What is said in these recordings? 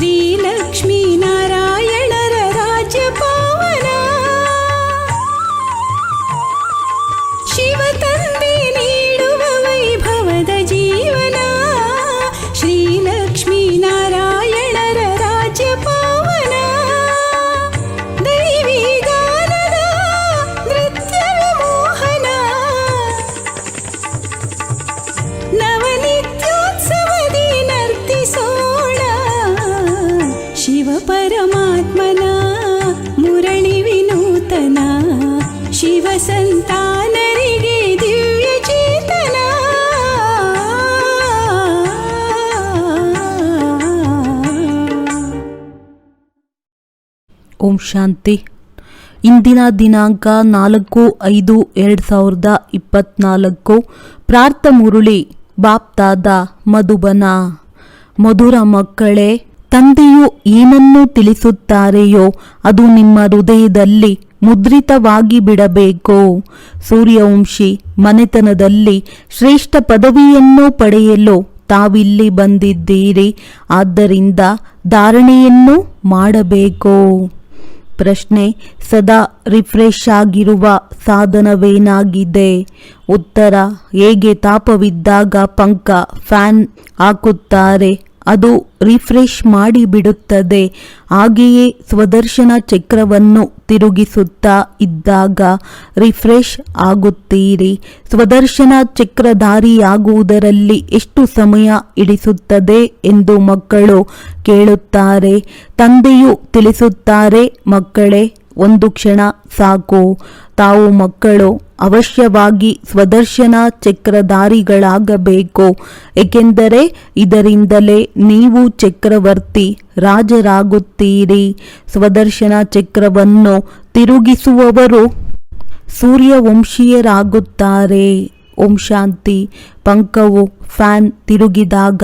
ಶ್ರೀ ಓಂ ಶಾಂತಿ. ಇಂದಿನ ದಿನಾಂಕ ನಾಲ್ಕು ಐದು ಎರಡು ಸಾವಿರದ ಇಪ್ಪತ್ನಾಲ್ಕು. ಪ್ರಾರ್ಥ ಮುರುಳಿ, ಬಾಪ್ತಾದ ಮಧುಬನ. ಮಧುರ ಮಕ್ಕಳೇ, ತಂದೆಯು ಏನನ್ನು ತಿಳಿಸುತ್ತಾರೆಯೋ ಅದು ನಿಮ್ಮ ಹೃದಯದಲ್ಲಿ ಮುದ್ರಿತವಾಗಿ ಬಿಡಬೇಕು. ಸೂರ್ಯವಂಶಿ, ಮನೆತನದಲ್ಲಿ ಶ್ರೇಷ್ಠ ಪದವಿಯನ್ನು ಪಡೆಯಲು ತಾವಿಲ್ಲಿ ಬಂದಿದ್ದೀರಿ. ಆದ್ದರಿಂದ ಧಾರಣೆಯನ್ನು ಮಾಡಬೇಕು. ಪ್ರಶ್ನೆ ಸದಾ ರಿಫ್ರೆಶ್ ಆಗಿರುವ ಸಾಧನವೇನಾಗಿದೆ? ಉತ್ತರ ಹೇಗೆ ತಾಪವಿದ್ದಾಗ ಪಂಕ ಫ್ಯಾನ್ ಹಾಕುತ್ತಾರೆ? ಅದು ರಿಫ್ರೆಶ್ ಮಾಡಿ ಬಿಡುತ್ತದೆ ಹಾಗೆಯೇ ಸ್ವದರ್ಶನ ಚಕ್ರವನ್ನು ತಿರುಗಿಸುತ್ತಾ ಇದ್ದಾಗ ರಿಫ್ರೆಶ್ ಆಗುತ್ತೀರಿ. ಸ್ವದರ್ಶನ ಚಕ್ರಧಾರಿಯಾಗುವುದರಲ್ಲಿ ಎಷ್ಟು ಸಮಯ ಹಿಡಿಸುತ್ತದೆ ಎಂದು ಮಕ್ಕಳು ಕೇಳುತ್ತಾರೆ. ತಂದೆಯು ತಿಳಿಸುತ್ತಾರೆ, ಮಕ್ಕಳೇ, ಒಂದು ಕ್ಷಣ ಸಾಕು. ತಾವು ಮಕ್ಕಳು ಅವಶ್ಯವಾಗಿ ಸ್ವದರ್ಶನ ಚಕ್ರಧಾರಿಗಳಾಗಬೇಕು. ಏಕೆಂದರೆ ಇದರಿಂದಲೇ ನೀವು ಚಕ್ರವರ್ತಿ ರಾಜರಾಗುತ್ತೀರಿ. ಸ್ವದರ್ಶನ ಚಕ್ರವನ್ನು ತಿರುಗಿಸುವವರು ಸೂರ್ಯವಂಶೀಯರಾಗುತ್ತಾರೆ. ಓಂ ಶಾಂತಿ. ಪಂಕವು ಫ್ಯಾನ್ ತಿರುಗಿದಾಗ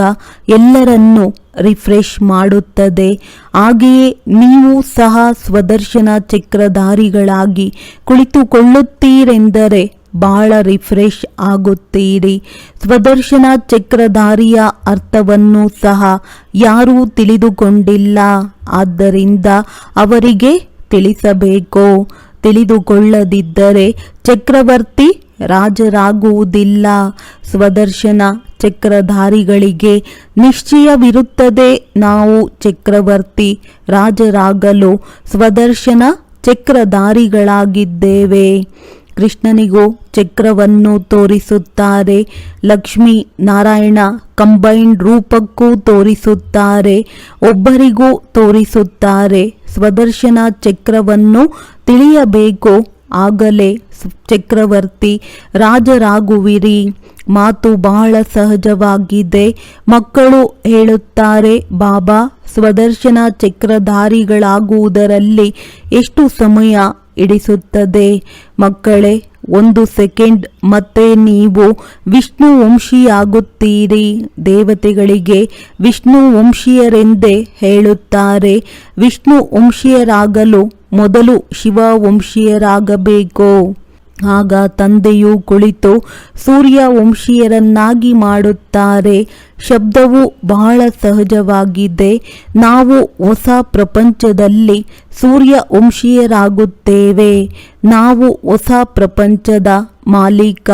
ಎಲ್ಲರನ್ನೂ ರಿಫ್ರೆಶ್ ಮಾಡುತ್ತದೆ. ಹಾಗೆಯೇ ನೀವು ಸಹ ಸ್ವದರ್ಶನ ಚಕ್ರಧಾರಿಗಳಾಗಿ ಕುಳಿತುಕೊಳ್ಳುತ್ತೀರೆಂದರೆ ಬಹಳ ರಿಫ್ರೆಶ್ ಆಗುತ್ತೀರಿ. ಸ್ವದರ್ಶನ ಚಕ್ರಧಾರಿಯ ಅರ್ಥವನ್ನು ಸಹ ಯಾರೂ ತಿಳಿದುಕೊಂಡಿಲ್ಲ. ಆದ್ದರಿಂದ ಅವರಿಗೆ ತಿಳಿಸಬೇಕು. ತಿಳಿದುಕೊಳ್ಳದಿದ್ದರೆ ಚಕ್ರವರ್ತಿ ರಾಜರಾಗುವುದಿಲ್ಲ. ಸ್ವದರ್ಶನ ಚಕ್ರಧಾರಿಗಳಿಗೆ ನಿಶ್ಚಯವಿರುತ್ತದೆ ನಾವು ಚಕ್ರವರ್ತಿ ರಾಜರಾಗಲು ಸ್ವದರ್ಶನ ಚಕ್ರಧಾರಿಗಳಾಗಿದ್ದೇವೆ. ಕೃಷ್ಣನಿಗೂ ಚಕ್ರವನ್ನು ತೋರಿಸುತ್ತಾರೆ. ಲಕ್ಷ್ಮಿ ನಾರಾಯಣ ಕಂಬೈನ್ಡ್ ರೂಪಕ್ಕೂ ತೋರಿಸುತ್ತಾರೆ. ಒಬ್ಬರಿಗೂ ತೋರಿಸುತ್ತಾರೆ. ಸ್ವದರ್ಶನ ಚಕ್ರವನ್ನು ತಿಳಿಯಬೇಕು. ಆಗಲೇ ಚಕ್ರವರ್ತಿ ರಾಜರಾಗುವಿರಿ. ಮಾತು ಬಹಳ ಸಹಜವಾಗಿದೆ. ಮಕ್ಕಳು ಹೇಳುತ್ತಾರೆ, ಬಾಬಾ, ಸ್ವದರ್ಶನ ಚಕ್ರಧಾರಿಗಳಾಗುವುದರಲ್ಲಿ ಎಷ್ಟು ಸಮಯ ಹಿಡಿಸುತ್ತದೆ? ಮಕ್ಕಳೇ ಒಂದು ಸೆಕೆಂಡ್ ಮತ್ತೆ ನೀವು ವಿಷ್ಣು ವಂಶಿಯಾಗುತ್ತೀರಿ. ದೇವತೆಗಳಿಗೆ ವಿಷ್ಣು ವಂಶೀಯರೆಂದೇ ಹೇಳುತ್ತಾರೆ. ವಿಷ್ಣು ವಂಶೀಯರಾಗಲು ಮೊದಲು ಶಿವ ವಂಶೀಯರಾಗಬೇಕು. ಆಗ ತಂದೆಯು ಕುಳಿತು ಸೂರ್ಯ ವಂಶೀಯರನ್ನಾಗಿ ಮಾಡುತ್ತಾರೆ. ಶಬ್ದವು ಬಹಳ ಸಹಜವಾಗಿದೆ. ನಾವು ಹೊಸ ಪ್ರಪಂಚದಲ್ಲಿ ಸೂರ್ಯ ವಂಶೀಯರಾಗುತ್ತೇವೆ ನಾವು ಹೊಸ ಪ್ರಪಂಚದ ಮಾಲೀಕ,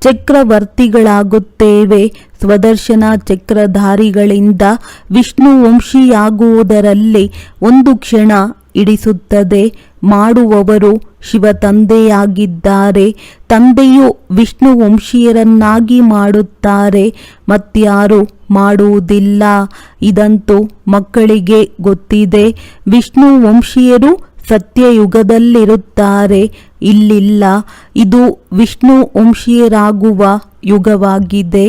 ಚಕ್ರವರ್ತಿಗಳಾಗುತ್ತೇವೆ. ಸ್ವದರ್ಶನ ಚಕ್ರಧಾರಿಗಳಿಂದ ವಿಷ್ಣು ವಂಶಿಯಾಗುವುದರಲ್ಲಿ ಒಂದು ಕ್ಷಣ ಇಡಿಸುತ್ತದೆ. ಮಾಡುವವರು ಶಿವ ತಂದೆಯಾಗಿದ್ದಾರೆ ತಂದೆಯು ವಿಷ್ಣು ವಂಶೀಯರನ್ನಾಗಿ ಮಾಡುತ್ತಾರೆ. ಮತ್ಯಾರು ಮಾಡುವುದಿಲ್ಲ. ಇದಂತೂ ಮಕ್ಕಳಿಗೆ ಗೊತ್ತಿದೆ. ವಿಷ್ಣು ವಂಶೀಯರು ಸತ್ಯಯುಗದಲ್ಲಿರುತ್ತಾರೆ. ಇಲ್ಲಿಲ್ಲ. ಇದು ವಿಷ್ಣು ವಂಶೀಯರಾಗುವ ಯುಗವಾಗಿದೆ.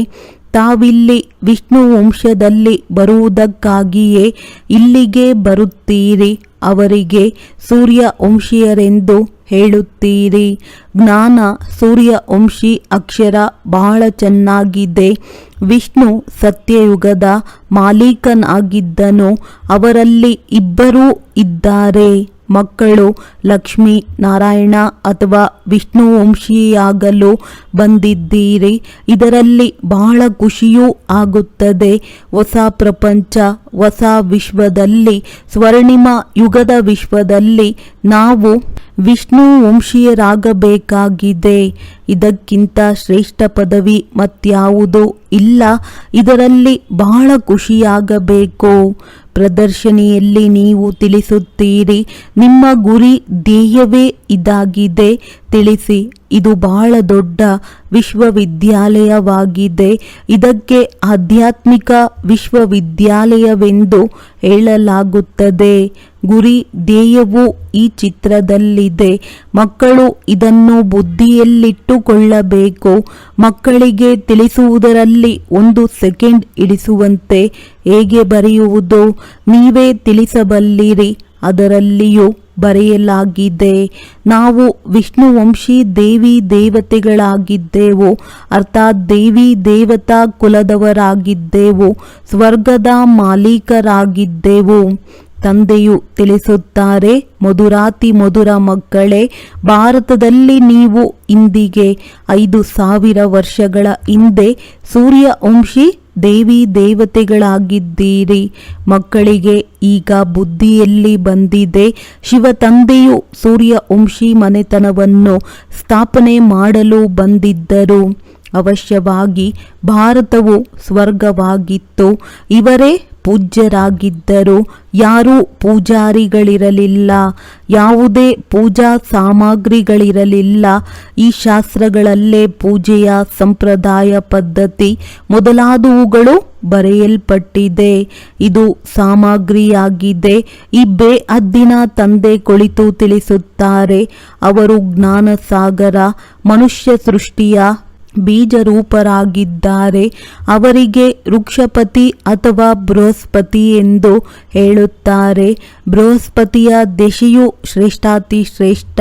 ತಾವಿಲ್ಲಿ ವಿಷ್ಣು ವಂಶದಲ್ಲಿ ಬರುವುದಕ್ಕಾಗಿಯೇ ಇಲ್ಲಿಗೆ ಬರುತ್ತೀರಿ, ಅವರಿಗೆ ಸೂರ್ಯ ವಂಶೀಯರೆಂದು ಹೇಳುತ್ತೀರಿ. ಜ್ಞಾನ ಸೂರ್ಯ ವಂಶಿ ಅಕ್ಷರ ಬಹಳ ಚೆನ್ನಾಗಿದೆ. ವಿಷ್ಣು ಸತ್ಯಯುಗದ ಮಾಲೀಕನಾಗಿದ್ದನು, ಅವರಲ್ಲಿ ಇಬ್ಬರೂ ಇದ್ದಾರೆ. ಮಕ್ಕಳು ಲಕ್ಷ್ಮಿ ನಾರಾಯಣ ಅಥವಾ ವಿಷ್ಣು ವಂಶಿಯಾಗಲು ಬಂದಿದ್ದೀರಿ. ಇದರಲ್ಲಿ ಬಹಳ ಖುಷಿಯೂ ಆಗುತ್ತದೆ. ಹೊಸ ಪ್ರಪಂಚ, ಹೊಸ ವಿಶ್ವದಲ್ಲಿ, ಸ್ವರ್ಣಿಮ ಯುಗದ ವಿಶ್ವದಲ್ಲಿ ನಾವು ವಿಷ್ಣು ವಂಶೀಯರಾಗಬೇಕಾಗಿದೆ. ಇದಕ್ಕಿಂತ ಶ್ರೇಷ್ಠ ಪದವಿ ಮತ್ಯಾವುದೂ ಇಲ್ಲ. ಇದರಲ್ಲಿ ಬಹಳ ಖುಷಿಯಾಗಬೇಕು. ಪ್ರದರ್ಶನಿಯಲ್ಲಿ ನೀವು ತಿಳಿಸುತ್ತೀರಿ, ನಿಮ್ಮ ಗುರಿ ಧ್ಯೇಯವೇ ಇದಾಗಿದೆ. ತಿಳಿಸಿ. ಇದು ಬಹಳ ದೊಡ್ಡ ವಿಶ್ವವಿದ್ಯಾಲಯವಾಗಿದೆ. ಇದಕ್ಕೆ ಆಧ್ಯಾತ್ಮಿಕ ವಿಶ್ವವಿದ್ಯಾಲಯವೆಂದು ಹೇಳಲಾಗುತ್ತದೆ. ಗುರಿ ಧ್ಯೇಯವು ಈ ಚಿತ್ರದಲ್ಲಿದೆ. ಮಕ್ಕಳು ಇದನ್ನು ಬುದ್ಧಿಯಲ್ಲಿಟ್ಟುಕೊಳ್ಳಬೇಕು. ಮಕ್ಕಳಿಗೆ ತಿಳಿಸುವುದರಲ್ಲಿ ಒಂದು ಸೆಕೆಂಡ್ ಇಡಿಸುವಂತೆ ಹೇಗೆ ಬರೆಯುವುದು? ನೀವೇ ತಿಳಿಸಬಲ್ಲಿರಿ. ಅದರಲ್ಲಿಯೂ ಬರೆಯಲಾಗಿದೆ. ನಾವು ವಿಷ್ಣುವಂಶಿ ದೇವಿ ದೇವತೆಗಳಾಗಿದ್ದೆವು, ಅರ್ಥಾತ್ ದೇವಿ ದೇವತಾ ಕುಲದವರಾಗಿದ್ದೆವು, ಸ್ವರ್ಗದ ಮಾಲೀಕರಾಗಿದ್ದೆವು. ತಂದೆಯು ತಿಳಿಸುತ್ತಾರೆ, ಮಧುರಾತಿ ಮಧುರ ಮಕ್ಕಳೇ, ಭಾರತದಲ್ಲಿ ನೀವು ಇಂದಿಗೆ ಐದು ಸಾವಿರ ವರ್ಷಗಳ ಹಿಂದೆ ಸೂರ್ಯ ವಂಶಿ ದೇವಿ ದೇವತೆಗಳಾಗಿದ್ದೀರಿ. ಮಕ್ಕಳಿಗೆ ಈಗ ಬುದ್ಧಿಯಲ್ಲಿ ಬಂದಿದೆ. ಶಿವ ತಂದೆಯು ಸೂರ್ಯ ವಂಶಿ ಮನೆತನವನ್ನು ಸ್ಥಾಪನೆ ಮಾಡಲು ಬಂದಿದ್ದರು. ಅವಶ್ಯವಾಗಿ ಭಾರತವು ಸ್ವರ್ಗವಾಗಿತ್ತು. ಇವರೇ ಪೂಜ್ಯರಾಗಿದ್ದರು ಯಾರೂ ಪೂಜಾರಿಗಳಿರಲಿಲ್ಲ, ಯಾವುದೇ ಪೂಜಾ ಸಾಮಗ್ರಿಗಳಿರಲಿಲ್ಲ. ಈ ಶಾಸ್ತ್ರಗಳಲ್ಲೇ ಪೂಜೆಯ ಸಂಪ್ರದಾಯ ಪದ್ಧತಿ ಮೊದಲಾದವುಗಳು ಬರೆಯಲ್ಪಟ್ಟಿದೆ. ಇದು ಸಾಮಗ್ರಿಯಾಗಿದೆ. ಈ ಬೇಅದ್ದಿನ ತಂದೆ ಕುಳಿತು ತಿಳಿಸುತ್ತಾರೆ, ಅವರು ಜ್ಞಾನಸಾಗರ, ಮನುಷ್ಯ ಸೃಷ್ಟಿಯ ಬೀಜರೂಪರಾಗಿದ್ದಾರೆ. ಅವರಿಗೆ ವೃಕ್ಷಪತಿ ಅಥವಾ ಬೃಹಸ್ಪತಿ ಎಂದು ಹೇಳುತ್ತಾರೆ. ಬೃಹಸ್ಪತಿಯ ದೆಶೆಯು ಶ್ರೇಷ್ಠಾತಿ ಶ್ರೇಷ್ಠ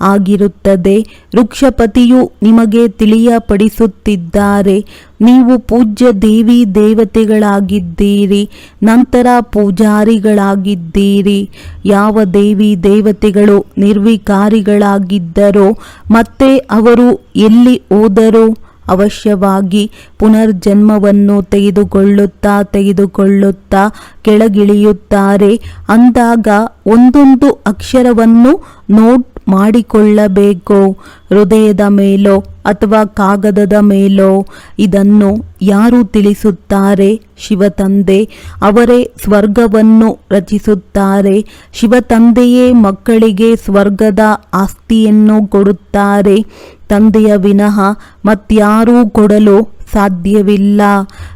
ಆಗಿರುತ್ತದೆ. ವೃಕ್ಷಪತಿಯು ನಿಮಗೆ ತಿಳಿಯಪಡಿಸುತ್ತಿದ್ದಾರೆ. ನೀವು ಪೂಜ್ಯ ದೇವಿ ದೇವತೆಗಳಾಗಿದ್ದೀರಿ, ನಂತರ ಪೂಜಾರಿಗಳಾಗಿದ್ದೀರಿ. ಯಾವ ದೇವಿ ದೇವತೆಗಳು ನಿರ್ವಿಕಾರಿಗಳಾಗಿದ್ದರೋ, ಮತ್ತೆ ಅವರು ಎಲ್ಲಿ ಹೋದರೂ ಅವಶ್ಯವಾಗಿ ಪುನರ್ಜನ್ಮವನ್ನು ತೆಗೆದುಕೊಳ್ಳುತ್ತಾ ತೆಗೆದುಕೊಳ್ಳುತ್ತಾ ಕೆಳಗಿಳಿಯುತ್ತಾರೆ. ಅಂದಾಗ ಒಂದೊಂದು ಅಕ್ಷರವನ್ನು ನೋಟ್ ಮಾಡಿಕೊಳ್ಳಬೇಕು? ಹೃದಯದ ಮೇಲೋ ಅಥವಾ ಕಾಗದದ ಮೇಲೋ? ಇದನ್ನು ಯಾರು ತಿಳಿಸುತ್ತಾರೆ? ಶಿವತಂದೆ ಅವರೇ ಸ್ವರ್ಗವನ್ನು ರಚಿಸುತ್ತಾರೆ. ಶಿವತಂದೆಯೇ ಮಕ್ಕಳಿಗೆ ಸ್ವರ್ಗದ ಆಸ್ತಿಯನ್ನು ಕೊಡುತ್ತಾರೆ. ತಂದೆಯ ವಿನಃ ಮತ್ಯಾರೂ ಕೊಡಲು ಸಾಧ್ಯವಿಲ್ಲ.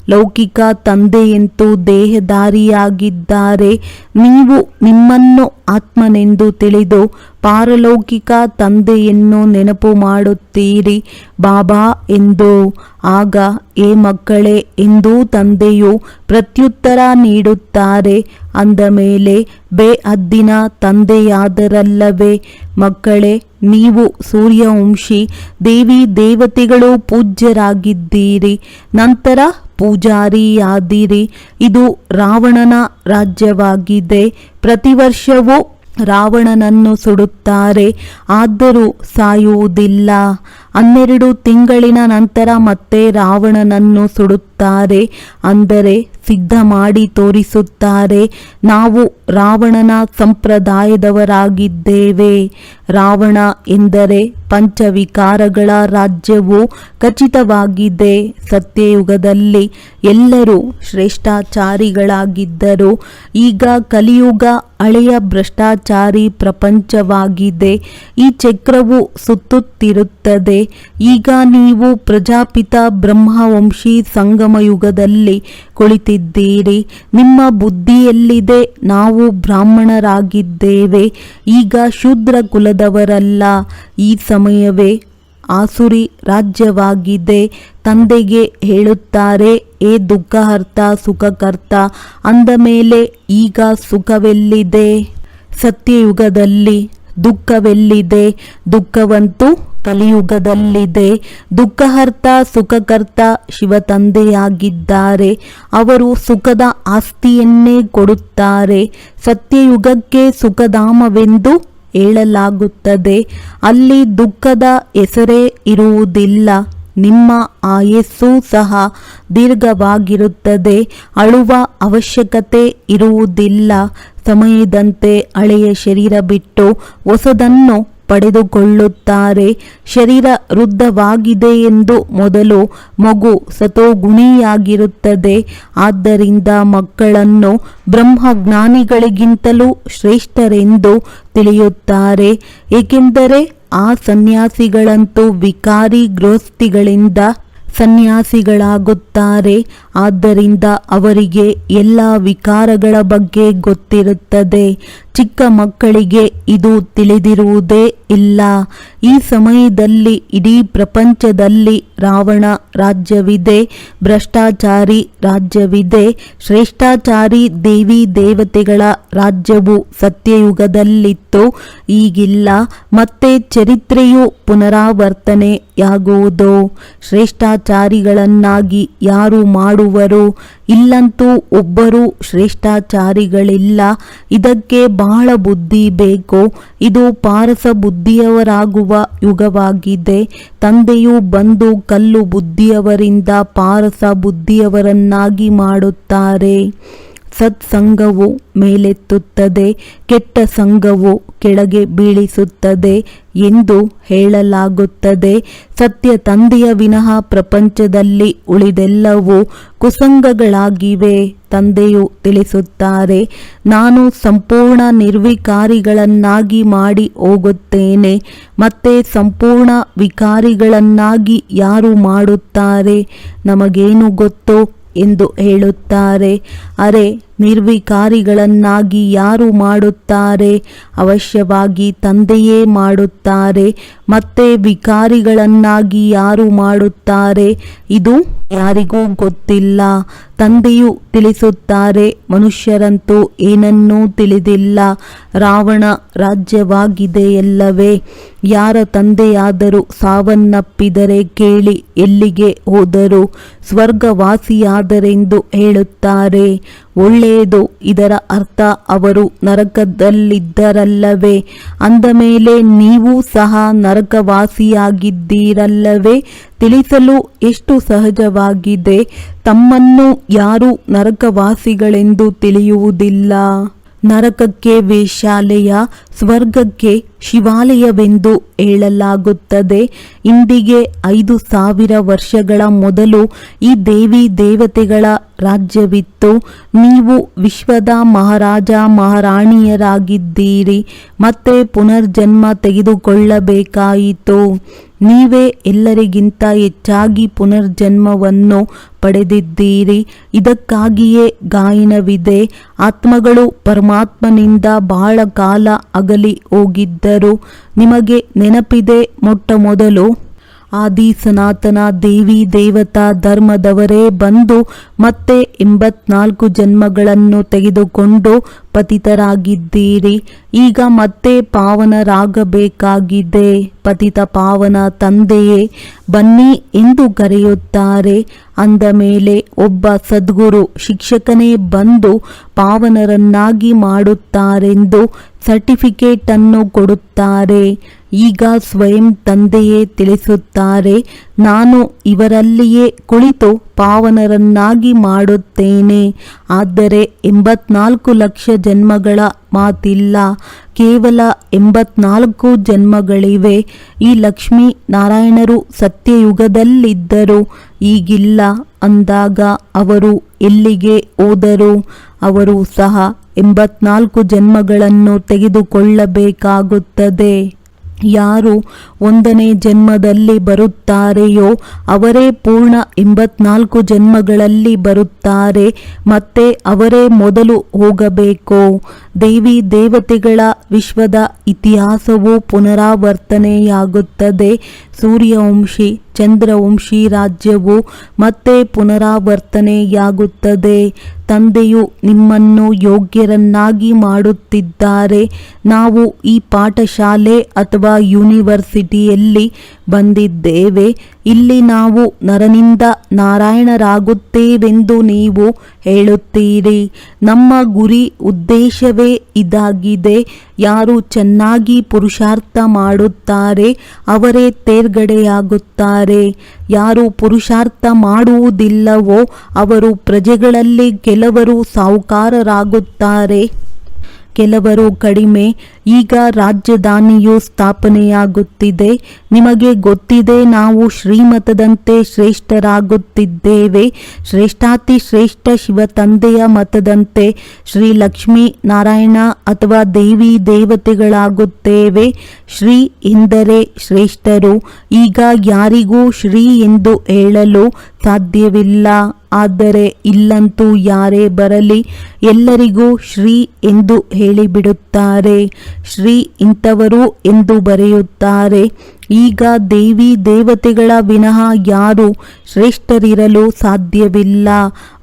ಲೌಕಿಕ ತಂದೆಯಂತೂ ದೇಹದಾರಿಯಾಗಿದ್ದಾರೆ ನೀವು ನಿಮ್ಮನ್ನು ಆತ್ಮನೆಂದು ತಿಳಿದು ಪಾರಲೌಕಿಕ ತಂದೆಯನ್ನು ನೆನಪು ಮಾಡುತ್ತೀರಿ. ಬಾಬಾ ಎಂದು. ಆಗ ಏ ಮಕ್ಕಳೇ ಎಂದು ತಂದೆಯು ಪ್ರತ್ಯುತ್ತರ ನೀಡುತ್ತಾರೆ. ಅಂದ ಮೇಲೆ ಬೇಅದ್ದಿನ ತಂದೆಯಾದರಲ್ಲವೇ. ಮಕ್ಕಳೇ, ನೀವು ಸೂರ್ಯವಂಶಿ, ದೇವಿ ದೇವತೆಗಳು ಪೂಜ್ಯರಾಗಿದ್ದೀರಿ. ನಂತರ ಪೂಜಾರಿಯಾದಿರಿ. ಇದು ರಾವಣನ ರಾಜ್ಯವಾಗಿದೆ. ಪ್ರತಿ ವರ್ಷವೂ ರಾವಣನನ್ನು ಸುಡುತ್ತಾರೆ. ಆದರೂ ಸಾಯುವುದಿಲ್ಲ. ಹನ್ನೆರಡು ತಿಂಗಳಿನ ನಂತರ ಮತ್ತೆ ರಾವಣನನ್ನು ಸುಡುತ್ತಾರೆ. ಅಂದರೆ ಸಿದ್ಧ ಮಾಡಿ ತೋರಿಸುತ್ತಾರೆ. ನಾವು ರಾವಣನ ಸಂಪ್ರದಾಯದವರಾಗಿದ್ದೇವೆ. ರಾವಣ ಎಂದರೆ ಪಂಚವಿಕಾರಗಳ ರಾಜ್ಯವು ಖಚಿತವಾಗಿದೆ. ಸತ್ಯಯುಗದಲ್ಲಿ ಎಲ್ಲರೂ ಶ್ರೇಷ್ಠಾಚಾರಿಗಳಾಗಿದ್ದರು. ಈಗ ಕಲಿಯುಗ ಹಳೆಯ ಭ್ರಷ್ಟಾಚಾರಿ ಪ್ರಪಂಚವಾಗಿದೆ. ಈ ಚಕ್ರವು ಸುತ್ತುತ್ತಿರುತ್ತದೆ. ಈಗ ನೀವು ಪ್ರಜಾಪಿತ ಬ್ರಹ್ಮವಂಶಿ ಸಂಗಮ ಯುಗದಲ್ಲಿ ಕುಳಿತಿದ್ದೀರಿ. ನಿಮ್ಮ ಬುದ್ಧಿಯಲ್ಲಿದೆ ನಾವು ಬ್ರಾಹ್ಮಣರಾಗಿದ್ದೇವೆ. ಈಗ ಶೂದ್ರ ಕುಲದವರಲ್ಲ. ಈ ಸಮಯವೇ ಆಸುರಿ ರಾಜ್ಯವಾಗಿದೆ ತಂದೆಗೆ ಹೇಳುತ್ತಾರೆ, ಏ ದುಃಖಹರ್ತ, ಸುಖಕರ್ತ, ಅಂದ ಮೇಲೆ ಈಗ ಸುಖವೆಲ್ಲಿದೆ? ಸತ್ಯಯುಗದಲ್ಲಿ ದುಃಖವೆಲ್ಲಿದೆ? ದುಃಖವಂತೂ ಕಲಿಯುಗದಲ್ಲಿದೆ. ದುಃಖಹರ್ತ, ಸುಖಕರ್ತ ಶಿವ ತಂದೆಯಾಗಿದ್ದಾರೆ ಅವರು ಸುಖದ ಆಸ್ತಿಯನ್ನೇ ಕೊಡುತ್ತಾರೆ. ಸತ್ಯಯುಗಕ್ಕೆ ಸುಖಧಾಮವೆಂದು ಹೇಳಲಾಗುತ್ತದೆ ಅಲ್ಲಿ ದುಃಖದ ಹೆಸರೇ ಇರುವುದಿಲ್ಲ. ನಿಮ್ಮ ಆಯಸ್ಸು ಸಹ ದೀರ್ಘವಾಗಿರುತ್ತದೆ. ಅಳುವ ಅವಶ್ಯಕತೆ ಇರುವುದಿಲ್ಲ. ಸಮಯದಂತೆ ಹಳೆಯ ಶರೀರ ಬಿಟ್ಟು ಹೊಸದನ್ನು ಪಡೆದುಕೊಳ್ಳುತ್ತಾರೆ. ಶರೀರ ವೃದ್ಧವಾಗಿದೆ ಎಂದು ಮೊದಲು ಮಗು ಸತೋಗುಣಿಯಾಗಿರುತ್ತದೆ. ಆದ್ದರಿಂದ ಮಕ್ಕಳನ್ನು ಬ್ರಹ್ಮಜ್ಞಾನಿಗಳಿಗಿಂತಲೂ ಶ್ರೇಷ್ಠರೆಂದು ತಿಳಿಯುತ್ತಾರೆ. ಏಕೆಂದರೆ ಆ ಸನ್ಯಾಸಿಗಳಂತೂ ವಿಕಾರಿ ಗೃಹಸ್ಥಿಗಳಿಂದ ಸನ್ಯಾಸಿಗಳಾಗುತ್ತಾರೆ. ಆದ್ದರಿಂದ ಅವರಿಗೆ ಎಲ್ಲ ವಿಕಾರಗಳ ಬಗ್ಗೆ ಗೊತ್ತಿರುತ್ತದೆ. ಚಿಕ್ಕ ಮಕ್ಕಳಿಗೆ ಇದು ತಿಳಿದಿರುವುದೇ ಇಲ್ಲ. ಈ ಸಮಯದಲ್ಲಿ ಇಡೀ ಪ್ರಪಂಚದಲ್ಲಿ ರಾವಣ ರಾಜ್ಯವಿದೆ, ಭ್ರಷ್ಟಾಚಾರಿ ರಾಜ್ಯವಿದೆ, ಶ್ರೇಷ್ಠಾಚಾರಿ ದೇವಿ ದೇವತೆಗಳ ರಾಜ್ಯವು ಸತ್ಯಯುಗದಲ್ಲಿತ್ತು, ಈಗಿಲ್ಲ. ಮತ್ತೆ ಚರಿತ್ರೆಯು ಪುನರಾವರ್ತನೆಯಾಗುವುದು. ಶ್ರೇಷ್ಠಾಚಾರಿಗಳನ್ನಾಗಿ ಯಾರು ಮಾಡುವರು? ಇಲ್ಲಂತೂ ಒಬ್ಬರು ಶ್ರೇಷ್ಠಾಚಾರಿಗಳಿಲ್ಲ. ಇದಕ್ಕೆ ಬಹಳ ಬುದ್ಧಿ ಬೇಕು. ಇದು ಪಾರಸ ಬುದ್ಧಿಯವರಾಗುವ ಯುಗವಾಗಿದೆ. ತಂದೆಯು ಬಂದು ಕಲ್ಲು ಬುದ್ಧಿಯವರಿಂದ ಪಾರಸ ಬುದ್ಧಿಯವರನ್ನಾಗಿ ಮಾಡುತ್ತಾರೆ. ಸತ್ಸಂಗವು ಮೇಲೆತ್ತುತ್ತದೆ, ಕೆಟ್ಟ ಸಂಘವು ಕೆಳಗೆ ಬೀಳಿಸುತ್ತದೆ ಎಂದು ಹೇಳಲಾಗುತ್ತದೆ. ಸತ್ಯ ತಂದೆಯ ವಿನಃ ಪ್ರಪಂಚದಲ್ಲಿ ಉಳಿದೆಲ್ಲವೂ ಕುಸಂಗಗಳಾಗಿವೆ, ತಂದೆಯು ತಿಳಿಸುತ್ತಾರೆ. ನಾನು ಸಂಪೂರ್ಣ ನಿರ್ವಿಕಾರಿಗಳನ್ನಾಗಿ ಮಾಡಿ ಹೋಗುತ್ತೇನೆ, ಮತ್ತೆ ಸಂಪೂರ್ಣ ವಿಕಾರಿಗಳನ್ನಾಗಿ ಯಾರು ಮಾಡುತ್ತಾರೆ? ನಮಗೇನು ಗೊತ್ತು? ಎಂದು ಹೇಳುತ್ತಾರೆ. ಅರೆ, ನಿರ್ವಿಕಾರಿಗಳನ್ನಾಗಿ ಯಾರು ಮಾಡುತ್ತಾರೆ? ಅವಶ್ಯವಾಗಿ ತಂದೆಯೇ ಮಾಡುತ್ತಾರೆ. ಮತ್ತೆ ವಿಕಾರಿಗಳನ್ನಾಗಿ ಯಾರು ಮಾಡುತ್ತಾರೆ? ಇದು ಯಾರಿಗೂ ಗೊತ್ತಿಲ್ಲ. ತಂದೆಯು ತಿಳಿಸುತ್ತಾರೆ, ಮನುಷ್ಯರಂತೂ ಏನನ್ನೂ ತಿಳಿದಿಲ್ಲ. ರಾವಣ ರಾಜ್ಯವಾಗಿದೆಯಲ್ಲವೇ? ಯಾರ ತಂದೆಯಾದರೂ ಸಾವನ್ನಪ್ಪಿದರೆ ಕೇಳಿ ಎಲ್ಲಿಗೆ ಹೋದರು? ಸ್ವರ್ಗವಾಸಿಯಾದರೆಂದು ಹೇಳುತ್ತಾರೆ. ಒಳ್ಳೆಯದು, ಇದರ ಅರ್ಥ ಅವರು ನರಕದಲ್ಲಿದ್ದರಲ್ಲವೇ? ಅಂದ ಮೇಲೆ, ನೀವು ಸಹ ನರಕವಾಸಿಯಾಗಿದ್ದೀರಲ್ಲವೇ? ತಿಳಿಸಲು ಎಷ್ಟು ಸಹಜವಾಗಿದೆ? ತಮ್ಮನ್ನು ಯಾರು ನರಕವಾಸಿಗಳೆಂದು ತಿಳಿಯುವುದಿಲ್ಲ. ನರಕಕ್ಕೆ ವೇಶ್ಯಾಲಯ ಸ್ವರ್ಗಕ್ಕೆ ಶಿವಾಲಯವೆಂದು ಹೇಳಲಾಗುತ್ತದೆ. ಇಂದಿಗೆ ಐದು ಸಾವಿರ ವರ್ಷಗಳ ಮೊದಲು ಈ ದೇವಿ ದೇವತೆಗಳ ರಾಜ್ಯವಿತ್ತು. ನೀವು ವಿಶ್ವದ ಮಹಾರಾಜ, ಮಹಾರಾಣಿಯರಾಗಿದ್ದೀರಿ. ಮತ್ತೆ ಪುನರ್ಜನ್ಮ ತೆಗೆದುಕೊಳ್ಳಬೇಕಾಯಿತು. ನೀವೇ ಎಲ್ಲರಿಗಿಂತ ಹೆಚ್ಚಾಗಿ ಪುನರ್ಜನ್ಮವನ್ನು ಪಡೆದಿದ್ದೀರಿ. ಇದಕ್ಕಾಗಿಯೇ ಗಾಯನವಿದೆ. ಆತ್ಮಗಳು ಪರಮಾತ್ಮನಿಂದ ಬಹಳ ಕಾಲ ಅಗಲಿ ಹೋಗಿದ್ದರು. ನಿಮಗೆ ನೆನಪಿದೆ ಮೊಟ್ಟ ಮೊದಲು? ಆದಿ ಸನಾತನ ದೇವಿ ದೇವತಾ ಧರ್ಮದವರೇ ಬಂದು ಮತ್ತೆ ಎಂಬತ್ನಾಲ್ಕು ಜನ್ಮಗಳನ್ನು ತೆಗೆದುಕೊಂಡು ಪತಿತರಾಗಿದ್ದೀರಿ. ಈಗ ಮತ್ತೆ ಪಾವನರಾಗಬೇಕಾಗಿದೆ. ಪತಿತ ಪಾವನ ತಂದೆಯೇ, ಬನ್ನಿ ಎಂದು ಕರೆಯುತ್ತಾರೆ. ಅಂದ ಮೇಲೆ ಒಬ್ಬ ಸದ್ಗುರು ಶಿಕ್ಷಕನೇ ಬಂದು ಪಾವನರನ್ನಾಗಿ ಮಾಡುತ್ತಾರೆಂದು ಸರ್ಟಿಫಿಕೇಟ್ ಅನ್ನು ಕೊಡುತ್ತಾರೆ. ಈಗ ಸ್ವಯಂ ತಂದೆಯೇ ತಿಳಿಸುತ್ತಾರೆ, ನಾನು ಇವರಲ್ಲಿಯೇ ಕುಳಿತು ಪಾವನರನ್ನಾಗಿ ಮಾಡುತ್ತೇನೆ. ಆದರೆ ಎಂಬತ್ನಾಲ್ಕು ಲಕ್ಷ ಜನ್ಮಗಳ ಮಾತಿಲ್ಲ. ಕೇವಲ ಎಂಬತ್ನಾಲ್ಕು ಜನ್ಮಗಳಿವೆ. ಈ ಲಕ್ಷ್ಮೀ ನಾರಾಯಣರು ಸತ್ಯಯುಗದಲ್ಲಿದ್ದರು. ಈಗಿಲ್ಲ. ಅಂದಾಗ ಅವರು ಎಲ್ಲಿಗೆ ಹೋದರು? ಅವರು ಸಹ ಎಂಬತ್ನಾಲ್ಕು ಜನ್ಮಗಳನ್ನು ತೆಗೆದುಕೊಳ್ಳಬೇಕಾಗುತ್ತದೆ. ಯಾರು ಒಂದನೇ ಜನ್ಮದಲ್ಲಿ ಬರುತ್ತಾರೆಯೋ ಅವರೇ ಪೂರ್ಣ ಎಂಬತ್ನಾಲ್ಕು ಜನ್ಮಗಳಲ್ಲಿ ಬರುತ್ತಾರೆ, ಮತ್ತೆ ಅವರೇ ಮೊದಲು ಹೋಗಬೇಕು. ದೇವಿ ದೇವತೆಗಳ ವಿಶ್ವದ ಇತಿಹಾಸವು ಪುನರಾವರ್ತನೆಯಾಗುತ್ತದೆ. ಸೂರ್ಯವಂಶಿ ಚಂದ್ರವಂಶಿ ರಾಜ್ಯವು ಮತ್ತೆ ಪುನರಾವರ್ತನೆಯಾಗುತ್ತದೆ. ತಂದೆಯು ನಿಮ್ಮನ್ನು ಯೋಗ್ಯರನ್ನಾಗಿ ಮಾಡುತ್ತಿದ್ದಾರೆ. ನಾವು ಈ ಪಾಠಶಾಲೆ ಅಥವಾ ಯೂನಿವರ್ಸಿಟಿಯಲ್ಲಿ ಬಂದಿದ್ದೇವೆ. ಇಲ್ಲಿ ನಾವು ನರನಿಂದ ನಾರಾಯಣರಾಗುತ್ತೇವೆಂದು ನೀವು ಹೇಳುತ್ತೀರಿ. ನಮ್ಮ ಗುರಿ ಉದ್ದೇಶವೇ ಇದಾಗಿದೆ. ಯಾರು ಚೆನ್ನಾಗಿ ಪುರುಷಾರ್ಥ ಮಾಡುತ್ತಾರೆ, ಅವರೇ ತೇರ್ಗಡೆಯಾಗುತ್ತಾರೆ. ಯಾರು ಪುರುಷಾರ್ಥ ಮಾಡುವುದಿಲ್ಲವೋ, ಅವರು ಪ್ರಜೆಗಳಲ್ಲಿ ಕೆಲವರು ಸಾಹುಕಾರರಾಗುತ್ತಾರೆ. ಕೆಲವರು ಕಡಿಮೆ ಈಗ ರಾಜಧಾನಿಯು ಸ್ಥಾಪನೆಯಾಗುತ್ತಿದೆ. ನಿಮಗೆ ಗೊತ್ತಿದೆ, ನಾವು ಶ್ರೀಮತದಂತೆ ಶ್ರೇಷ್ಠರಾಗುತ್ತಿದ್ದೇವೆ. ಶ್ರೇಷ್ಠಾತಿ ಶ್ರೇಷ್ಠ ಶಿವ ತಂದೆಯ ಮತದಂತೆ ಶ್ರೀ ಲಕ್ಷ್ಮೀ ನಾರಾಯಣ ಅಥವಾ ದೇವಿ ದೇವತೆಗಳಾಗುತ್ತೇವೆ. ಶ್ರೀ ಎಂದರೆ ಶ್ರೇಷ್ಠರು. ಈಗ ಯಾರಿಗೂ ಶ್ರೀ ಎಂದು ಹೇಳಲು ಸಾಧ್ಯವಿಲ್ಲ. ಆದರೆ ಇಲ್ಲಂತೂ ಯಾರೇ ಬರಲಿ, ಎಲ್ಲರಿಗೂ ಶ್ರೀ ಎಂದು ಹೇಳಿಬಿಡುತ್ತಾರೆ. ಶ್ರೀ ಇಂಥವರು ಎಂದು ಬರೆಯುತ್ತಾರೆ. ಈಗ ದೇವಿ ದೇವತೆಗಳ ವಿನಃ ಯಾರು ಶ್ರೇಷ್ಠರಿರಲು ಸಾಧ್ಯವಿಲ್ಲ.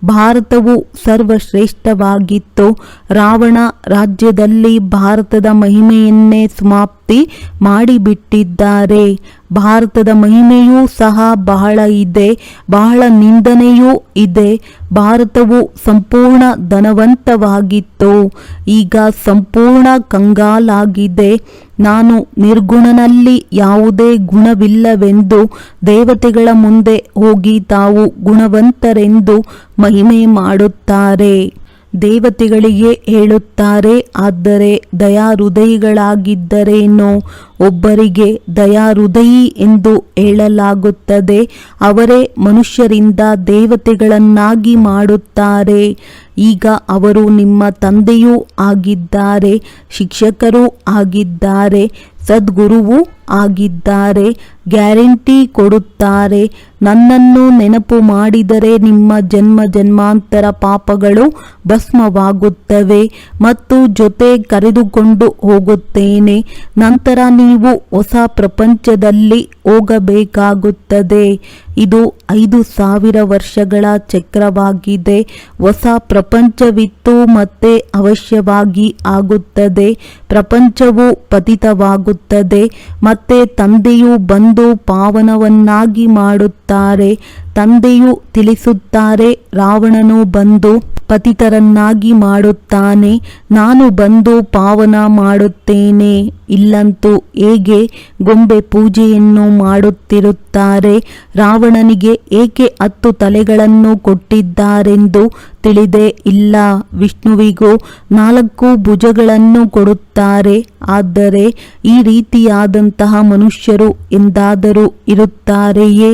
ಭಾರತವು ಸರ್ವಶ್ರೇಷ್ಠವಾಗಿತ್ತು. ರಾವಣ ರಾಜ್ಯದಲ್ಲಿ ಭಾರತದ ಮಹಿಮೆಯನ್ನೇ ಸಮಾಪ್ತಿ ಮಾಡಿಬಿಟ್ಟಿದ್ದಾರೆ. ಭಾರತದ ಮಹಿಮೆಯೂ ಸಹ ಬಹಳ ಇದೆ. ಬಹಳ ನಿಂದನೆಯೂ ಇದೆ. ಭಾರತವು ಸಂಪೂರ್ಣ ಧನವಂತವಾಗಿತ್ತು. ಈಗ ಸಂಪೂರ್ಣ ಕಂಗಾಲಾಗಿದೆ. ನಾನು ನಿರ್ಗುಣನಲ್ಲಿ ಯಾವುದೇ ಗುಣವಿಲ್ಲವೆಂದು ದೇವತೆಗಳ ಮುಂದೆ ಹೋಗಿ ತಾವು ಗುಣವಂತರೆಂದು ಮಹಿಮೆ ಮಾಡುತ್ತಾರೆ. ದೇವತೆಗಳಿಗೆ ಹೇಳುತ್ತಾರೆ, ಆದರೆ ದಯಾಹೃದಯಿಗಳಾಗಿದ್ದರೇನೋ ಒಬ್ಬರಿಗೆ ದಯಾಹೃದಯಿ ಎಂದು ಹೇಳಲಾಗುತ್ತದೆ. ಅವರೇ ಮನುಷ್ಯರಿಂದ ದೇವತೆಗಳನ್ನಾಗಿ ಮಾಡುತ್ತಾರೆ. ಈಗ ಅವರು ನಿಮ್ಮ ತಂದೆಯೂ ಆಗಿದ್ದಾರೆ, ಶಿಕ್ಷಕರೂ ಆಗಿದ್ದಾರೆ. ಸದ್ಗುರುವೂ ಆಗಿದ್ದಾರೆ, ಗ್ಯಾರಂಟಿ ಕೊಡುತ್ತಾರೆ. ನನ್ನನ್ನು ನೆನಪು ಮಾಡಿದರೆ ನಿಮ್ಮ ಜನ್ಮ ಜನ್ಮಾಂತರ ಪಾಪಗಳು ಭಸ್ಮವಾಗುತ್ತವೆ ಮತ್ತು ಜೊತೆ ಕರೆದುಕೊಂಡು ಹೋಗುತ್ತೇನೆ. ನಂತರ ನೀವು ಹೊಸ ಪ್ರಪಂಚದಲ್ಲಿ ಹೋಗಬೇಕಾಗುತ್ತದೆ. ಇದು ಐದು ಸಾವಿರ ವರ್ಷಗಳ ಚಕ್ರವಾಗಿದೆ. ಹೊಸ ಪ್ರಪಂಚವಿತ್ತು ಮತ್ತೆ ಅವಶ್ಯವಾಗಿ ಆಗುತ್ತದೆ. ಪ್ರಪಂಚವು ಪತಿತವಾಗುತ್ತದೆ. ಮತ್ತೆ ತಂದೆಯು ಬಂದು ಪಾವನವನ್ನಾಗಿ ಮಾಡುತ್ತಾರೆ. ತಂದೆಯು ತಿಳಿಸುತ್ತಾರೆ, ರಾವಣನು ಬಂದು ಪತಿತರನ್ನಾಗಿ ಮಾಡುತ್ತಾನೆ. ನಾನು ಬಂದು ಪಾವನ ಮಾಡುತ್ತೇನೆ. ಇಲ್ಲಂತೂ ಹೇಗೆ ಗೊಂಬೆ ಪೂಜೆಯನ್ನು ಮಾಡುತ್ತಿರುತ್ತಾರೆ? ರಾವಣನಿಗೆ ಏಕೆ ಹತ್ತು ತಲೆಗಳನ್ನು ಕೊಟ್ಟಿದ್ದಾರೆಂದು ತಿಳಿದೇ ಇಲ್ಲ. ವಿಷ್ಣುವಿಗೂ ನಾಲ್ಕು ಭುಜಗಳನ್ನು ಕೊಡುತ್ತಾರೆ. ಆದರೆ ಈ ರೀತಿಯಾದಂತಹ ಮನುಷ್ಯರು ಎಂದಾದರೂ ಇರುತ್ತಾರೆಯೇ?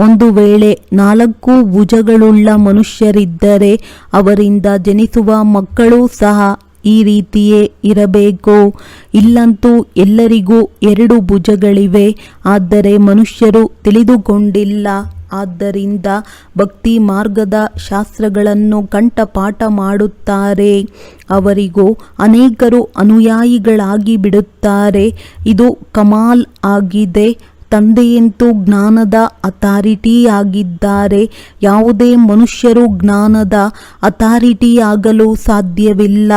ಒಂದು ವೇಳೆ ನಾಲ್ಕು ಭುಜಗಳುಳ್ಳ ಮನುಷ್ಯರಿದ್ದರೆ ಅವರಿಂದ ಜನಿಸುವ ಮಕ್ಕಳು ಸಹ ಈ ರೀತಿಯೇ ಇರಬೇಕು. ಇಲ್ಲಂತೂ ಎಲ್ಲರಿಗೂ ಎರಡು ಭುಜಗಳಿವೆ. ಆದರೆ ಮನುಷ್ಯರು ತಿಳಿದುಕೊಂಡಿಲ್ಲ. ಆದ್ದರಿಂದ ಭಕ್ತಿ ಮಾರ್ಗದ ಶಾಸ್ತ್ರಗಳನ್ನು ಕಂಠಪಾಠ ಮಾಡುತ್ತಾರೆ. ಅವರಿಗೂ ಅನೇಕರು ಅನುಯಾಯಿಗಳಾಗಿ ಬಿಡುತ್ತಾರೆ. ಇದು ಕಮಾಲ್ ಆಗಿದೆ. ತಂದೆಯಂತೂ ಜ್ಞಾನದ ಅಥಾರಿಟಿಯಾಗಿದ್ದಾರೆ. ಯಾವುದೇ ಮನುಷ್ಯರು ಜ್ಞಾನದ ಅಥಾರಿಟಿಯಾಗಲು ಸಾಧ್ಯವಿಲ್ಲ.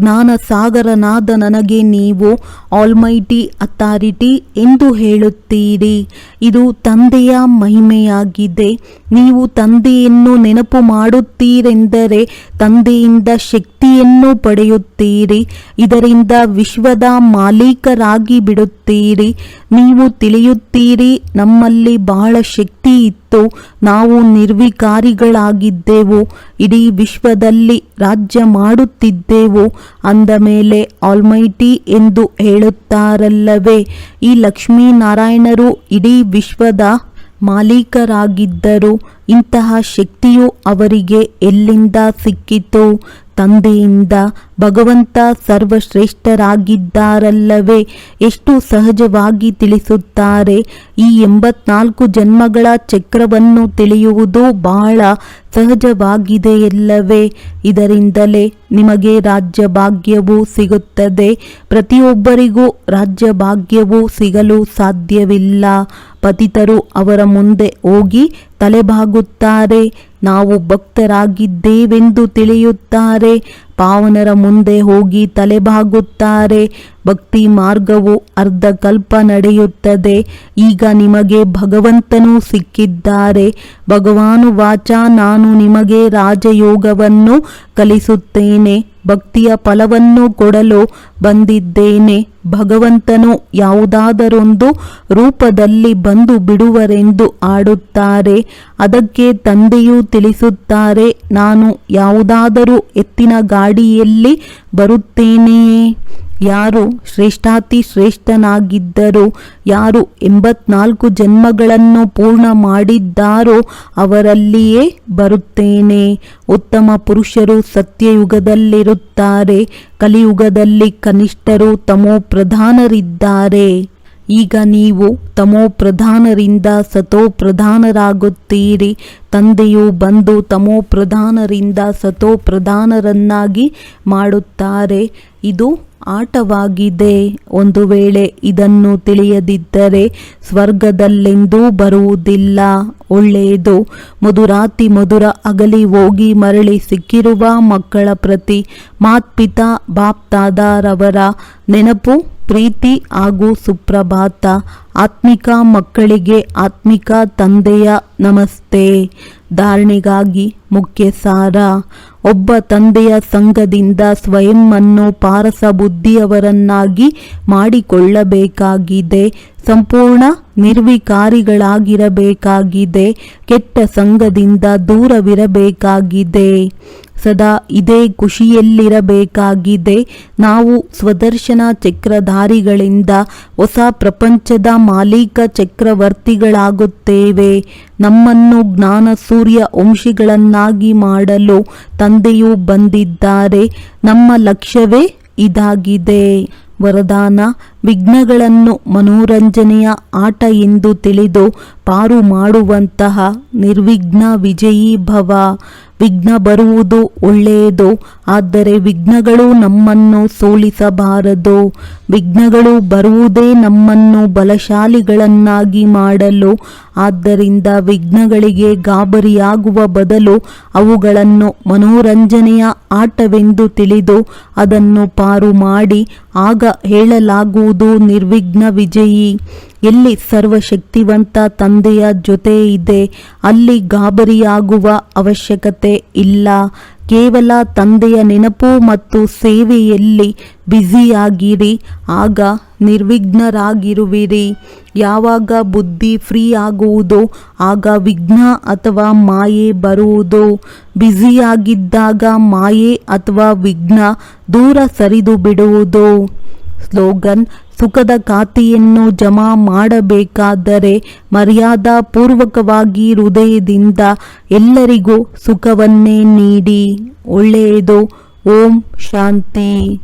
ಜ್ಞಾನ ಸಾಗರನಾದ ನನಗೆ ನೀವು ಆಲ್ಮೈಟಿ ಅಥಾರಿಟಿ ಎಂದು ಹೇಳುತ್ತೀರಿ. ಇದು ತಂದೆಯ ಮಹಿಮೆಯಾಗಿದೆ. ನೀವು ತಂದೆಯನ್ನು ನೆನಪು ಮಾಡುತ್ತೀರೆಂದರೆ ತಂದೆಯಿಂದ ಶಕ್ತಿಯನ್ನು ಪಡೆಯುತ್ತೀರಿ. ಇದರಿಂದ ವಿಶ್ವದ ಮಾಲೀಕರಾಗಿ ಬಿಡುತ್ತೀರಿ. ನೀವು ತಿಳಿಯುತ್ತೀರಿ ನಮ್ಮಲ್ಲಿ ಬಹಳ ಶಕ್ತಿ ಇತ್ತು. ನಾವು ನಿರ್ವಿಕಾರಿಗಳಾಗಿದ್ದೆವು, ಇಡೀ ವಿಶ್ವದಲ್ಲಿ ರಾಜ್ಯ ಮಾಡುತ್ತಿದ್ದೆವು, ಅಂದ ಮೇಲೆ ಆಲ್ಮೈಟಿ ಎಂದು ಹೇಳುತ್ತಾರಲ್ಲವೇ, ಈ ಲಕ್ಷ್ಮೀನಾರಾಯಣರು ಇಡೀ ವಿಶ್ವದ ಮಾಲೀಕರಾಗಿದ್ದರು ಇಂತಹ ಶಕ್ತಿಯು ಅವರಿಗೆ ಎಲ್ಲಿಂದ ಸಿಕ್ಕಿತು? ತಂದೆಯಿಂದ ಭಗವಂತ ಸರ್ವಶ್ರೇಷ್ಠರಾಗಿದ್ದಾರಲ್ಲವೇ? ಎಷ್ಟು ಸಹಜವಾಗಿ ತಿಳಿಸುತ್ತಾರೆ? ಈ ಎಂಬತ್ನಾಲ್ಕು ಜನ್ಮಗಳ ಚಕ್ರವನ್ನು ತಿಳಿಯುವುದು ಬಹಳ ಸಹಜವಾಗಿದೆಯಲ್ಲವೇ? ಇದರಿಂದಲೇ ನಿಮಗೆ ರಾಜ್ಯ ಭಾಗ್ಯವೂ ಸಿಗುತ್ತದೆ. ಪ್ರತಿಯೊಬ್ಬರಿಗೂ ರಾಜ್ಯ ಭಾಗ್ಯವೂ ಸಿಗಲು ಸಾಧ್ಯವಿಲ್ಲ. ಪತಿತರು ಅವರ ಮುಂದೆ ಹೋಗಿ ತಲೆಬಾಗುತ್ತಾರೆ. ನಾವು ಭಕ್ತರಾಗಿದ್ದೇವೆಂದು ತಿಳಿಯುತ್ತಾರೆ. ಪಾವನರ ಮುಂದೆ ಹೋಗಿ ತಲೆಬಾಗುತ್ತಾರೆ. ಭಕ್ತಿ ಮಾರ್ಗವು ಅರ್ಧ ಕಲ್ಪ ನಡೆಯುತ್ತದೆ. ಈಗ ನಿಮಗೆ ಭಗವಂತನು ಸಿಕ್ಕಿದ್ದಾರೆ. ಭಗವಾನು ವಾಚ, ನಾನು ನಿಮಗೆ ರಾಜಯೋಗವನ್ನು ಕಲಿಸುತ್ತೇನೆ. ಭಕ್ತಿಯ ಫಲವನ್ನು ಕೊಡಲು ಬಂದಿದ್ದೇನೆ. ಭಗವಂತನು ಯಾವುದಾದರೊಂದು ರೂಪದಲ್ಲಿ ಬಂದು ಬಿಡುವರೆಂದು ಆಡುತ್ತಾರೆ ಅದಕ್ಕೆ ತಂದೆಯು ತಿಳಿಸುತ್ತಾರೆ, ನಾನು ಯಾವುದಾದರೂ ಎತ್ತಿನ ಗಾಡಿಯಲ್ಲಿ ಬರುತ್ತೇನೆಯೇ? ಯಾರು ಶ್ರೇಷ್ಠಾತಿ ಶ್ರೇಷ್ಠನಾಗಿದ್ದರು ಯಾರು ಎಂಬತ್ನಾಲ್ಕು ಜನ್ಮಗಳನ್ನು ಪೂರ್ಣ ಮಾಡಿದ್ದಾರೋ ಅವರಲ್ಲಿಯೇ ಬರುತ್ತೇನೆ. ಉತ್ತಮ ಪುರುಷರು ಸತ್ಯಯುಗದಲ್ಲಿರುತ್ತಾರೆ, ಕಲಿಯುಗದಲ್ಲಿ ಕನಿಷ್ಠರು ತಮೋ ಪ್ರಧಾನರಿದ್ದಾರೆ ಈಗ ನೀವು ತಮೋ ಪ್ರಧಾನರಿಂದ ಸತೋ ಪ್ರಧಾನರಾಗುತ್ತೀರಿ ತಂದೆಯು ಬಂದು ತಮೋ ಪ್ರಧಾನರಿಂದ ಸತೋ ಪ್ರಧಾನರನ್ನಾಗಿ ಮಾಡುತ್ತಾರೆ. ಇದು ಆಟವಾಗಿದೆ. ಒಂದು ವೇಳೆ ಇದನ್ನು ತಿಳಿಯದಿದ್ದರೆ ಸ್ವರ್ಗದಲ್ಲೆಂದೂ ಬರುವುದಿಲ್ಲ. ಒಳ್ಳೆಯದು. ಮಧುರಾತಿ ಮಧುರ ಅಗಲಿ ಹೋಗಿ ಮರಳಿ ಸಿಕ್ಕಿರುವ ಮಕ್ಕಳ ಪ್ರತಿ ಮಾತ್ಪಿತಾ ಬಾಪ್ತಾದಾರವರ ನೆನಪು, ಪ್ರೀತಿ ಹಾಗೂ ಸುಪ್ರಭಾತ. ಆತ್ಮಿಕ ಮಕ್ಕಳಿಗೆ ಆತ್ಮಿಕ ತಂದೆಯ ನಮಸ್ತೆ. ಧಾರಣೆಗಾಗಿ ಮುಖ್ಯ ಸಾರ ಒಬ್ಬ ತಂದೆಯ ಸಂಘದಿಂದ ಸ್ವಯಂವನ್ನು ಪಾರಸ ಬುದ್ಧಿಯವರನ್ನಾಗಿ ಮಾಡಿಕೊಳ್ಳಬೇಕಾಗಿದೆ. ಸಂಪೂರ್ಣ ನಿರ್ವಿಕಾರಿಗಳಾಗಿರಬೇಕಾಗಿದೆ. ಕೆಟ್ಟ ಸಂಘದಿಂದ ದೂರವಿರಬೇಕಾಗಿದೆ. ಸದಾ ಇದೇ ಖುಷಿಯಲ್ಲಿರಬೇಕಾಗಿದೆ. ನಾವು ಸ್ವದರ್ಶನ ಚಕ್ರಧಾರಿಗಳಿಂದ ಹೊಸ ಪ್ರಪಂಚದ ಮಾಲೀಕ ಚಕ್ರವರ್ತಿಗಳಾಗುತ್ತೇವೆ. ನಮ್ಮನ್ನು ಜ್ಞಾನ ಸೂರ್ಯ ವಂಶಿಗಳನ್ನಾಗಿ ಮಾಡಲು ತಂದೆಯು ಬಂದಿದ್ದಾರೆ. ನಮ್ಮ ಲಕ್ಷ್ಯವೇ ಇದಾಗಿದೆ. ವರದಾನ ವಿಘ್ನಗಳನ್ನು ಮನೋರಂಜನೆಯ ಆಟ ಎಂದು ತಿಳಿದು ಪಾರು ಮಾಡುವಂತಹ ನಿರ್ವಿಘ್ನ ವಿಜಯೀ ಭವ. ವಿಘ್ನ ಬರುವುದು ಒಳ್ಳೆಯದು, ಆದರೆ ವಿಘ್ನಗಳು ನಮ್ಮನ್ನು ಸೋಲಿಸಬಾರದು. ವಿಘ್ನಗಳು ಬರುವುದೇ ನಮ್ಮನ್ನು ಬಲಶಾಲಿಗಳನ್ನಾಗಿ ಮಾಡಲು, ಆದ್ದರಿಂದ ವಿಘ್ನಗಳಿಗೆ ಗಾಬರಿಯಾಗುವ ಬದಲು ಅವುಗಳನ್ನು ಮನೋರಂಜನೆಯ ಆಟವೆಂದು ತಿಳಿದು ಅದನ್ನು ಪಾರು ಮಾಡಿ, ಆಗ ಹೇಳಲಾಗುವುದು ನಿರ್ವಿಘ್ನ ವಿಜಯಿ. ಎಲ್ಲಿ ಸರ್ವಶಕ್ತಿವಂತ ತಂದೆಯ ಜೊತೆ ಇದೆ, ಅಲ್ಲಿ ಗಾಬರಿಯಾಗುವ ಅವಶ್ಯಕತೆ ಇಲ್ಲ. ಕೇವಲ ತಂದೆಯ ನೆನಪು ಮತ್ತು ಸೇವೆಯಲ್ಲಿ ಬ್ಯುಸಿಯಾಗಿರಿ, ಆಗ ನಿರ್ವಿಘ್ನರಾಗಿರುವಿರಿ. ಯಾವಾಗ ಬುದ್ಧಿ ಫ್ರೀ ಆಗುವುದು ಆಗ ವಿಘ್ನ ಅಥವಾ ಮಾಯೆ ಬರುವುದು. ಬ್ಯುಸಿಯಾಗಿದ್ದಾಗ ಮಾಯೆ ಅಥವಾ ವಿಘ್ನ ದೂರ ಸರಿದು ಬಿಡುವುದು ಸ್ಲೋಗನ್ ಸುಖದ ಖಾತೆಯನ್ನು ಜಮಾ ಮಾಡಬೇಕಾದರೆ ಮರ್ಯಾದಾ ಪೂರ್ವಕವಾಗಿ ಹೃದಯದಿಂದ ಎಲ್ಲರಿಗೂ ಸುಖವನ್ನೇ ನೀಡಿ. ಒಳ್ಳೆಯದು. ಓಂ ಶಾಂತಿ.